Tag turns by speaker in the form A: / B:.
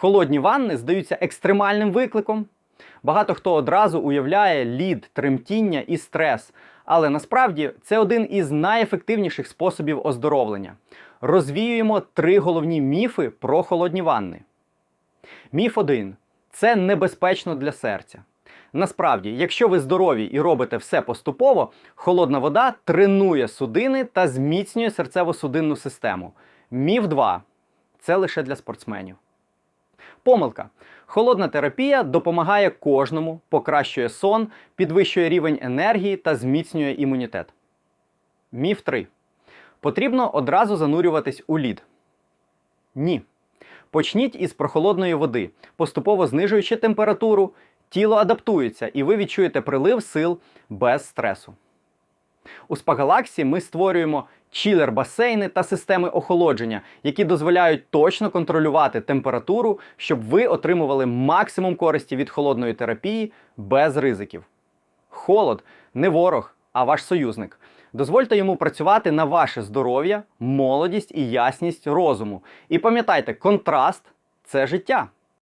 A: Холодні ванни здаються екстремальним викликом. Багато хто одразу уявляє лід, тремтіння і стрес. Але насправді це один із найефективніших способів оздоровлення. Розвіюємо три головні міфи про холодні ванни. Міф 1. Це небезпечно для серця. Насправді, якщо ви здорові і робите все поступово, холодна вода тренує судини та зміцнює серцево-судинну систему. Міф 2. Це лише для спортсменів. Помилка. Холодна терапія допомагає кожному, покращує сон, підвищує рівень енергії та зміцнює імунітет. Міф 3. Потрібно одразу занурюватись у лід. Ні. Почніть із прохолодної води, поступово знижуючи температуру, тіло адаптується і ви відчуєте прилив сил без стресу. У Спагалаксі ми створюємо чілер-басейни та системи охолодження, які дозволяють точно контролювати температуру, щоб ви отримували максимум користі від холодної терапії без ризиків. Холод не ворог, а ваш союзник. Дозвольте йому працювати на ваше здоров'я, молодість і ясність розуму. І пам'ятайте, контраст це життя.